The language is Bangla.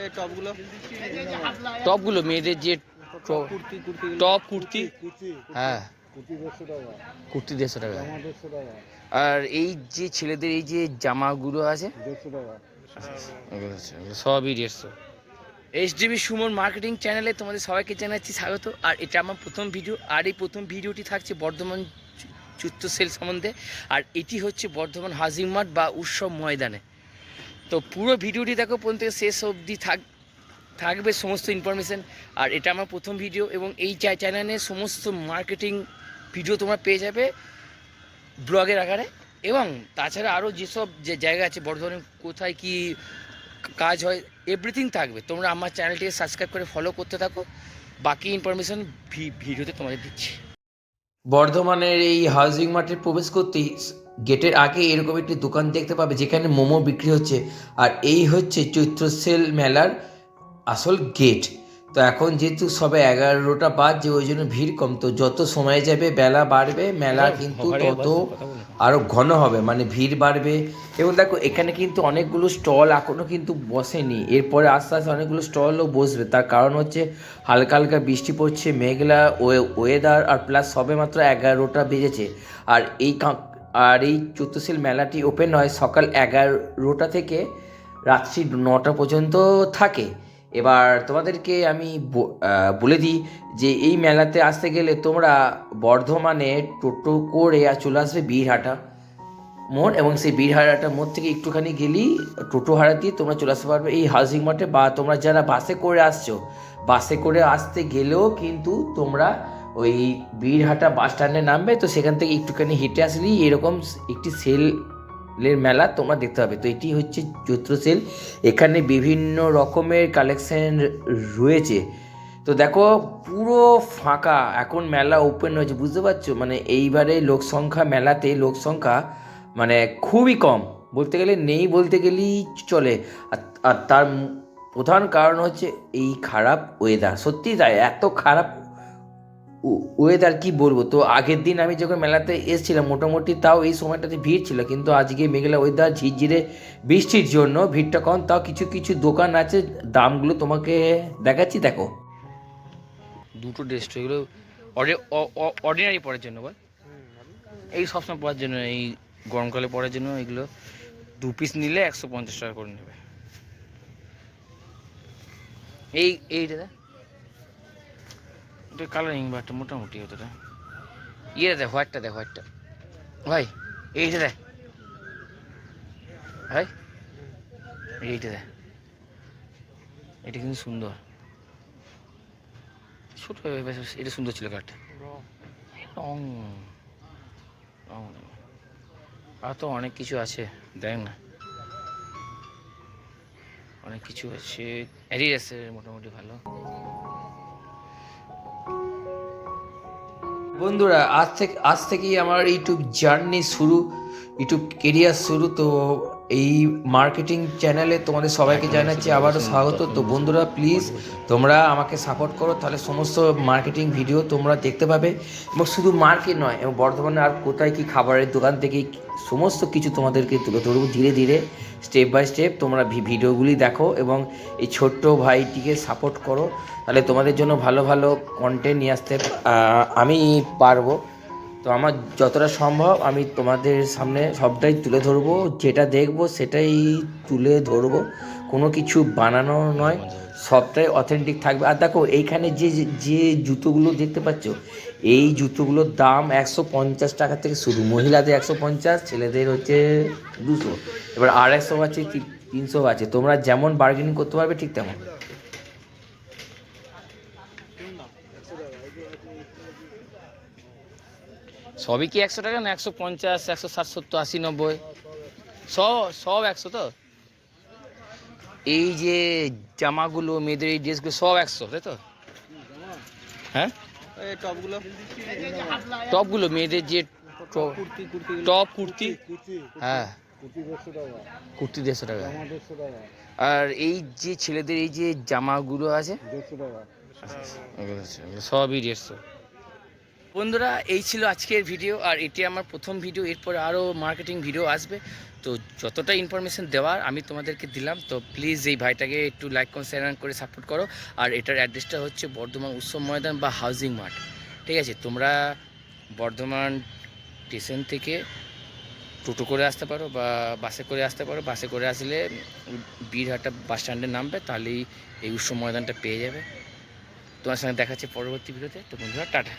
এই টপগুলো। টপগুলো মেয়েদের যে টপ কুর্তি হ্যাঁ। কুর্তি দেড়শো টাকা। জামা দেড়শো টাকা। আর এই যে ছেলেদের এই যে জামাগুলো আছে? সবই দেড়শো। এইচডিবি সুমন মার্কেটিং চ্যানেলে তোমাদের সবাইকে জানাচ্ছি স্বাগত। আর এটা আমার প্রথম ভিডিও। আর এই প্রথম ভিডিওটি থাকছে বর্ধমান চুত্ত সেল সম্বন্ধে। আর এটি হচ্ছে বর্ধমান হাজিং মাঠ বা উৎসব ময়দানে। তো পুরো ভিডিওটি দেখো পর্যন্ত শেষ অবধি থাক, থাকবে সমস্ত ইনফরমেশান আর এটা আমার প্রথম ভিডিও এবং এই চ্যানেলে সমস্ত মার্কেটিং ভিডিও তোমরা পেয়ে যাবে ব্লগের আকারে। এবং তাছাড়া আরও যেসব যে জায়গা আছে, বর্ধমানে কোথায় কি কাজ হয় এভরিথিং থাকবে। তোমরা আমার চ্যানেলটিকে সাবস্ক্রাইব করে ফলো করতে থাকো। বাকি ইনফরমেশন ভিডিওতে তোমাদের দিচ্ছি। বর্ধমানের এই হাউজিং মার্টে প্রবেশ করতেই গেটের আগে এরকম একটি দোকান দেখতে পাবে, যেখানে মোমো বিক্রি হচ্ছে। আর এই হচ্ছে চৈত্র সেল মেলার আসল গেট তো এখন যেহেতু সবে এগারোটা বাজছে ওই জন্য ভিড় কম। তো যত সময় যাবে বেলা বাড়বে মেলা কিন্তু তত আরও ঘন হবে মানে ভিড় বাড়বে। এবং দেখো এখানে কিন্তু অনেকগুলো স্টল এখনও কিন্তু বসেনি। এরপরে আস্তে আস্তে অনেকগুলো স্টলও বসবে। তার কারণ হচ্ছে হালকা হালকা বৃষ্টি পড়ছে মেঘলা ওয়েদার আর প্লাস সবে মাত্র এগারোটা বেজেছে। আর এই আর এই চতুর্শীল মেলাটি ওপেন হয় সকাল এগারোটা থেকে রাত্রি নটা পর্যন্ত থাকে। এবার তোমাদেরকে আমি বলে দিই যে এই মেলাতে আসতে গেলে তোমরা বর্ধমানে টোটো করে আর চলে আসবে বীরহাটা মোড় এবং সেই বীরহাটা মোড় থেকে একটুখানি গেলেই টোটো হারা দিয়ে তোমরা চলে আসতে পারবে এই হাউসিং মাঠে বা তোমরা যারা বাসে করে আসছো বাসে করে আসতে গেলেও কিন্তু তোমরা ওই বীরহাটা বাস স্ট্যান্ডে নামবে তো সেখান থেকে একটুখানি হেঁটে আসলেই এরকম একটি সেলের মেলা তোমরা দেখতে পাবে। তো এটি হচ্ছে চৈত্র সেল এখানে বিভিন্ন রকমের কালেকশন রয়েছে। তো দেখো, পুরো ফাঁকা। এখন মেলা ওপেন হয়েছে, বুঝতে পারছ? মানে এইবারে লোক সংখ্যা, মেলাতে লোক সংখ্যা মানে খুবই কম। বলতে গেলে নেই বলতে গেলেই চলে। আর আর তার প্রধান কারণ হচ্ছে এই খারাপ ওয়েদার সত্যি তাই, এত খারাপ ওয়েদার কি বলব? তো আগের দিন আমি যখন মেলাতে এসেছিলাম, মোটামুটি তাও এই সময়টাতে ভিড় ছিল। কিন্তু আজকে মেঘলা ওয়েদার ঝিরঝিরে বৃষ্টির জন্য ভিড়টা কম। তাও কিছু কিছু দোকান আছে, দামগুলো তোমাকে দেখাচ্ছি, দেখো। দুটো ড্রেস তো এগুলো অর্ডিনারি পরার জন্য বল। এই সবসময় পরার জন্য, এই গরমকালে পরার জন্য এগুলো দু পিস নিলে একশো পঞ্চাশ টাকা করে নেবে। এই, এইটা দেখ। এটা কালারিং বা একটা মোটামুটি অতটা ইয়ে দেখ হোয়াইটটা দেখ হোয়াইটটা ভাই এইটা দেখ ভাই এইটা দেখ এটা কিন্তু সুন্দর। ছোট এটা সুন্দর ছিল কাঠটা রং রং আর তো অনেক কিছু আছে, দেখ না। অনেক কিছু আছে। অ্যাডিডাসের মোটামুটি ভালো। বন্ধুরা আজ থেকে আজ থেকেই আমার ইউটিউব জার্নি শুরু ইউটিউব কেরিয়ার শুরু তো এই মার্কেটিং চ্যানেলে তোমাদের সবাইকে জানাচ্ছি আবারও স্বাগত। তো বন্ধুরা প্লিজ তোমরা আমাকে সাপোর্ট করো তাহলে সমস্ত মার্কেটিং ভিডিও তোমরা দেখতে পাবে। এবং শুধু মার্কেট নয় এবং বর্ধমানে আর কোথায় কি খাবারের দোকান থেকে সমস্ত কিছু তোমাদেরকে তুলে ধরবো। ধীরে ধীরে স্টেপ বাই স্টেপ তোমরা ভিডিওগুলি দেখো এবং এই ছোট্ট ভাইটিকে সাপোর্ট করো। তাহলে তোমাদের জন্য ভালো ভালো কন্টেন্ট নিয়ে আসতে আমি পারব। তো আমার যতটা সম্ভব আমি তোমাদের সামনে সবটাই তুলে ধরবো, যেটা দেখব সেটাই তুলে ধরবো। কোনো কিছু বানানো নয়, সবটাই অথেন্টিক থাকবে। আর দেখো, এইখানে যে, যে- জুতোগুলো দেখতে পাচ্ছ, এই জুতোগুলোর দাম একশো পঞ্চাশ টাকা থেকে শুরু। মহিলাদের একশো পঞ্চাশ, ছেলেদের হচ্ছে দুশো। এবার আড়াইশো আছে, তিনশো আছে। তোমরা যেমন বার্গেনিং করতে পারবে ঠিক তেমন। সবই কি একশো টাকা না একশো পঞ্চাশ একশো ষাট সত্তর আশি নব্বই? সব সব একশো তো? এই যে জামাগুলো মেয়েদের এই ড্রেসগুলো সব একশো তাই তো? হ্যাঁ? টপগুলো? টপগুলো মেয়েদের যে টপ কুর্তি হ্যাঁ। কুর্তি দেড়শো টাকা। আর এই যে ছেলেদের এই যে জামাগুলো আছে? হচ্ছে, এগুলো সবই দেড়শো। বন্ধুরা, এই ছিল আজকের ভিডিও, আর এটি আমার প্রথম ভিডিও, এরপর আরও মার্কেটিং ভিডিও আসবে। তো যতটা ইনফরমেশন দেওয়ার আমি তোমাদেরকে দিলাম, তো প্লিজ এই ভাইটাকে একটু লাইক করে শেয়ার করে সাপোর্ট করো। আর এটার অ্যাড্রেসটা হচ্ছে বর্ধমান উৎসব ময়দান বা হাউজিং মার্ট ঠিক আছে, তোমরা বর্ধমান স্টেশন থেকে টোটো করে আসতে পারো বা বাসে করে আসতে পারো। বাসে করে আসলে বীরহাটা বাস স্ট্যান্ডে নামবে, তাহলেই এই উৎসব ময়দানটা পেয়ে যাবে। তোমার সঙ্গে দেখাচ্ছে পরবর্তী ভিডিওতে তো বন্ধুরা, টাটা।